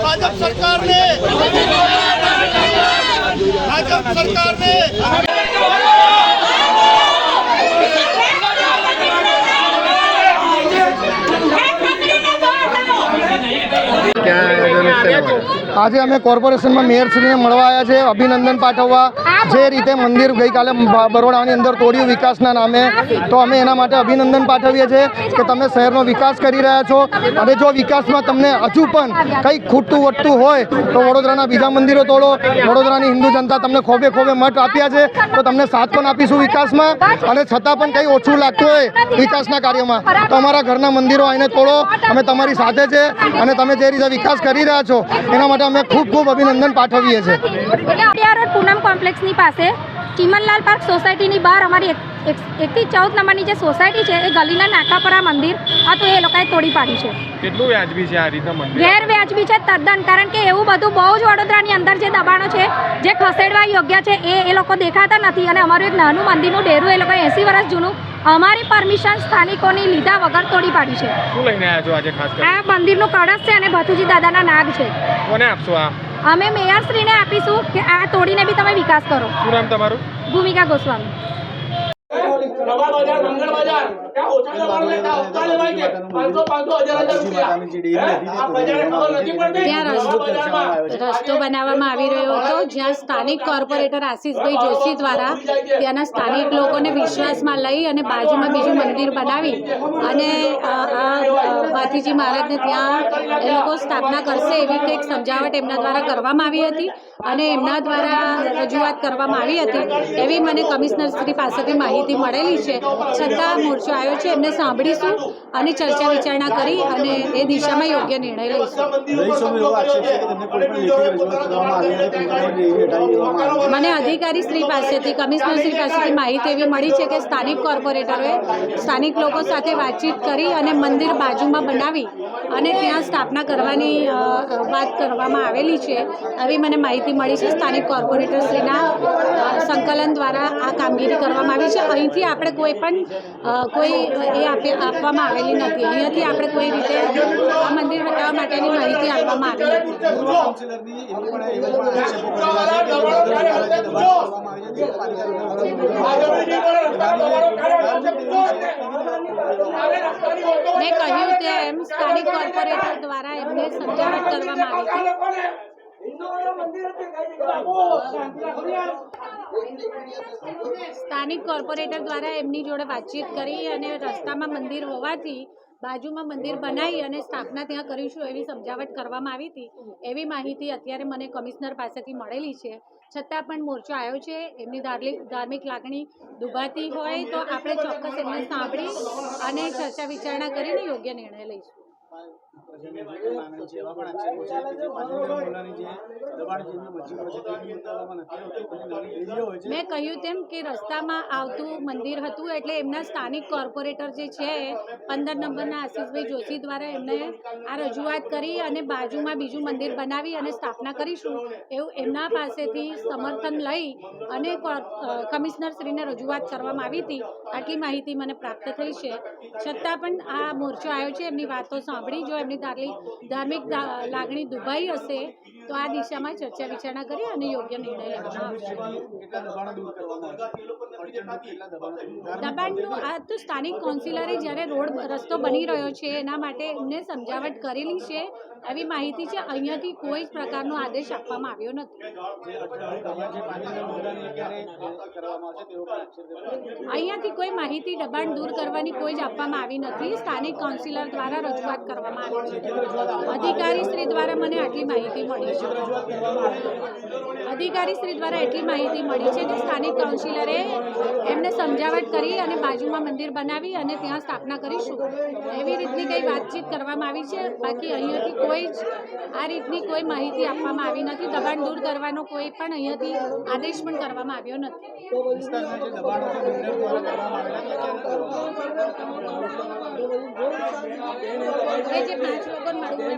ભાજપ સરકારને ભાજપ સરકારને આજે અમે કોર્પોરેશનમાં મેયરશ્રીને મળવા આવ્યા છે, અભિનંદન પાઠવવા. જે રીતે મંદિર ગઈકાલે બરોડાની અંદર તોડ્યું વિકાસના નામે, તો અમે એના માટે અભિનંદન પાઠવીએ છીએ કે તમે શહેરનો વિકાસ કરી રહ્યા છો. અને જો વિકાસમાં તમને હજુ પણ કંઈક ખૂટતું વટતું હોય, તો વડોદરાના બીજા મંદિરો તોડો. વડોદરાની હિન્દુ જનતા તમને ખોબે ખોબે મત આપ્યા છે, તો તમને સાથ પણ આપીશું વિકાસમાં. અને છતાં પણ કંઈ ઓછું લાગતું હોય વિકાસના કાર્યમાં, તો અમારા ઘરના મંદિરો આવીને તોડો. અમે તમારી સાથે છે અને તમે જે રીતે વિકાસ કરી રહ્યા છો, એના માટે અમે ખૂબ ખૂબ અભિનંદન પાઠવીએ છીએ. પૂનમ કોમ્પ્લેક્સની પાસે ચીમનલાલ પાર્ક સોસાયટીની બહાર અમારી એક- એક- એકથી ચૌદ નંબરની જે સોસાયટી છે એ ગલીના નાકાપરા આ મંદિર હતું એ લોકોએ તોડી પાડ્યું છે. કેટલું વ્યાજબી છે આ રીતના મંદિર? ગેરવ્યાજબી છે તદ્દન કારણ કે એવું બધું બહુ જ વડોદરાની અંદર જે દબાણો છે જે ખસેડવા યોગ્ય છે એ એ લોકો દેખાતા નથી. અને અમારું એક નાનું મંદિરનું ડેરું એ લોકોએ એંસી વર્ષ જૂનું અમારી પરમિશન સ્થાનિકોની લીધા વગર તોડી પાડી છે. શું લઈને આવ્યા છો આજે ખાસ કરીને? આ મંદિરનું કળશ છે અને ભથુજી દાદાના નાગ છે. કોને આપશો આ? અમે મેયરશ્રીને આપીશું કે આ તોડીને બી તમે વિકાસ કરો. શું નામ તમારું? ભૂમિકા ગોસ્વામી. નવા બજાર મંગળ બજાર. ત્યાં ઓછા લેતા લેવાય છે પાંચસો પાંચસો હજાર હજાર રૂપિયા. રસ્તો બનાવવામાં આવી રહ્યો હતો જ્યાં સ્થાનિક કોર્પોરેટર આશીષભાઈ જોશી દ્વારા ત્યાંના સ્થાનિક લોકોને વિશ્વાસમાં લઈ અને બાજુમાં બીજું મંદિર બનાવી અને ભાથીજી મહારાજને ત્યાં એ લોકો સ્થાપના કરશે એવી કંઈક સમજાવટ એમના દ્વારા કરવામાં આવી હતી અને એમના દ્વારા રજૂઆત કરવામાં આવી હતી એવી મને કમિશનર શ્રી પાસેથી માહિતી મળેલી છે. છતાં મોરચો આવ્યો છે એમને સાંભળીશું અને ચર્ચા વિચારણા કરી અને એ દિશામાં યોગ્ય નિર્ણય લઈશું. મને અધિકારી શ્રી પાસેથી કમિશનર શ્રી પાસેથી માહિતી એવી મળી છે કે સ્થાનિક કોર્પોરેટરોએ સ્થાનિક લોકો સાથે વાતચીત કરી અને મંદિર બાજુમાં બનાવી અને ત્યાં સ્થાપના કરવાની વાત કરવામાં આવેલી છે આવી મને માહિતી મળી છે. સ્થાનિક કોર્પોરેટરશ્રીના સંકલન દ્વારા આ કામગીરી કરવામાં આવી છે. અહીંથી આપણે કોઈ પણ અ, કોઈ એ આપે આપવામાં આવેલી નથી. અહીંયાથી આપણે કોઈ રીતે આ મંદિર હટાવવા માટેની માહિતી આપવામાં આવી મેં કહ્યું તેમ સ્થાનિક કોર્પોરેટર દ્વારા એમને સમજાવટ કરવામાં આવી હતી. સ્થાનિક કોર્પોરેટર દ્વારા એમની જોડે વાતચીત કરી અને રસ્તામાં મંદિર હોવાથી, બાજુમાં મંદિર બનાવી અને સ્થાપના ત્યાં કરીશું એવી સમજાવટ કરવામાં આવી હતી. એવી માહિતી અત્યારે મને કમિશનર પાસેથી મળેલી છે. છતાં પણ મોરચો આવ્યો છે. એમની ધાર્મિક લાગણી દુભાતી હોય તો આપણે ચોક્કસ એમને સાંભળી અને ચર્ચા વિચારણા કરીને યોગ્ય નિર્ણય લઈશું. મેં કહ્યું તેમ કે રસ્તામાં આવતું મંદિર હતું એટલે એમના સ્થાનિક કોર્પોરેટર જે છે, પંદર નંબરના આશીષભાઈ જોશી દ્વારા એમને આ રજૂઆત કરી અને બાજુમાં બીજું મંદિર બનાવી અને સ્થાપના કરીશું એવું એમના પાસેથી સમર્થન લઈ અને કમિશનરશ્રીને રજૂઆત કરવામાં આવી હતી. આટલી માહિતી મને પ્રાપ્ત થઈ છે. છતાં પણ આ મોરચો આવ્યો છે. એમની વાતો સાંભળી. જો એમની ધાર્મિક ધાર્મિક લાગણી દુભાઈ હશે તો આ દિશામાં ચર્ચા વિચારણા કરી અને યોગ્ય નિર્ણય લેવામાં દબાણનું આ તો સ્થાનિક કાઉન્સિલરે જ્યારે રોડ રસ્તો બની રહ્યો છે, એના માટે એમને સમજાવટ કરેલી છે. એવી માહિતી છે, અહીંયાથી કોઈ જ પ્રકારનો આદેશ આપવામાં આવ્યો નથી. અહીંયાથી કોઈ માહિતી દબાણ દૂર કરવાની કોઈ જ આપવામાં આવી નથી. સ્થાનિક કાઉન્સિલર દ્વારા રજૂઆત કરવામાં આવી છે. અધિકારી શ્રી દ્વારા મને આટલી માહિતી મળી છે. અધિકારી શ્રી દ્વારા એટલી માહિતી મળી છે કે સ્થાનિક કાઉન્સિલરે એમને સમજાવટ કરી અને બાજુમાં મંદિર બનાવી અને ત્યાં સ્થાપના કરીશું. એવી રીતની કંઈ વાતચીત કરવામાં આવી છે? બાકી અહીંયાથી કોઈ જ આ રીતની કોઈ માહિતી આપવામાં આવી નથી. દબાણ દૂર કરવાનો કોઈ પણ અહીંયાથી આદેશ પણ કરવામાં આવ્યો નથી. જે પાંચ લોકો મળવું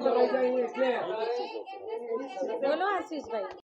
બોલો આશીષભાઈ